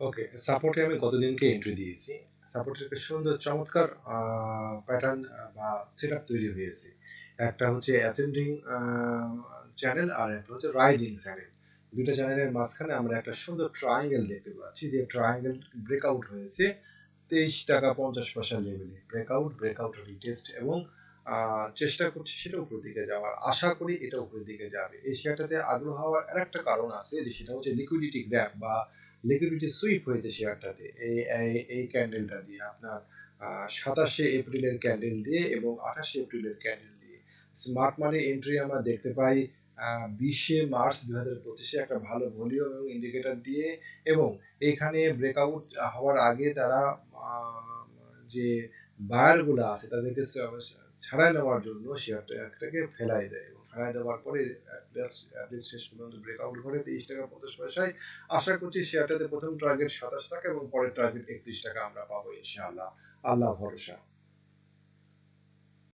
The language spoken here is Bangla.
ওকে সাপোর্টে আমি গতদিনকে এন্ট্রি দিয়েছি। সাপোর্টের একটা সুন্দর, চমৎকার প্যাটার্ন বা সেট তৈরি হয়েছে। একটা হচ্ছে অ্যাসেন্ডিং চ্যানেল আর একটা হচ্ছে রাইজিং চ্যানেল দুটো চ্যানেলের মাঝখানে আমরা একটা সুন্দর ট্রায়াঙ্গেল দেখতে পাচ্ছি যে ট্রায়াঙ্গেল ব্রেকআউট হয়েছে তেইশ টাকা পঞ্চাশ পয়সা লেভেলে ব্রেকআউট ব্রেকআউট রিটেস্ট এবং চেষ্টা করছি সেটা উপরের দিকে যাওয়ার। আশা করি এটা উপরের দিকে যাবে। এই শেয়ারটাতে আগ্রহ হওয়ার আরেকটা কারণ আছে যে সেটা হচ্ছে লিকুইডিটি গ্যাপ বা লিকুইডিটি সুইপ হয়েছে শেয়ারটাতে এই এই ক্যান্ডেলটা দিয়ে আপনার সাতাশে এপ্রিলের ক্যান্ডেল দিয়ে এবং আঠাশে এপ্রিলের ক্যান্ডেল দিয়ে। স্মার্ট মানি এন্ট্রি আমরা দেখতে পাই বিশে মার্চ দুই হাজার পঁচিশে একটা ভালো ভলিউম এবং ইন্ডিকেটর দিয়ে এবং এখানে ব্রেকআউট হওয়ার আগে তারা যে বায়ারগুলো আছে, তাদেরকে ছাড়াই নেওয়ার জন্য শেয়ারটাকে ফেলাই দেয় এবং ফেলাই দেওয়ার পরে শেষ পর্যন্ত ব্রেকআউট করে তেইশ টাকা, পঞ্চাশ পয়সায় আশা করছি শেয়ারটাতে প্রথম টার্গেট সাতাশ টাকা এবং পরের টার্গেট একত্রিশ টাকা আমরা পাবো ইনশাআল্লাহ। আল্লাহ ভরসা।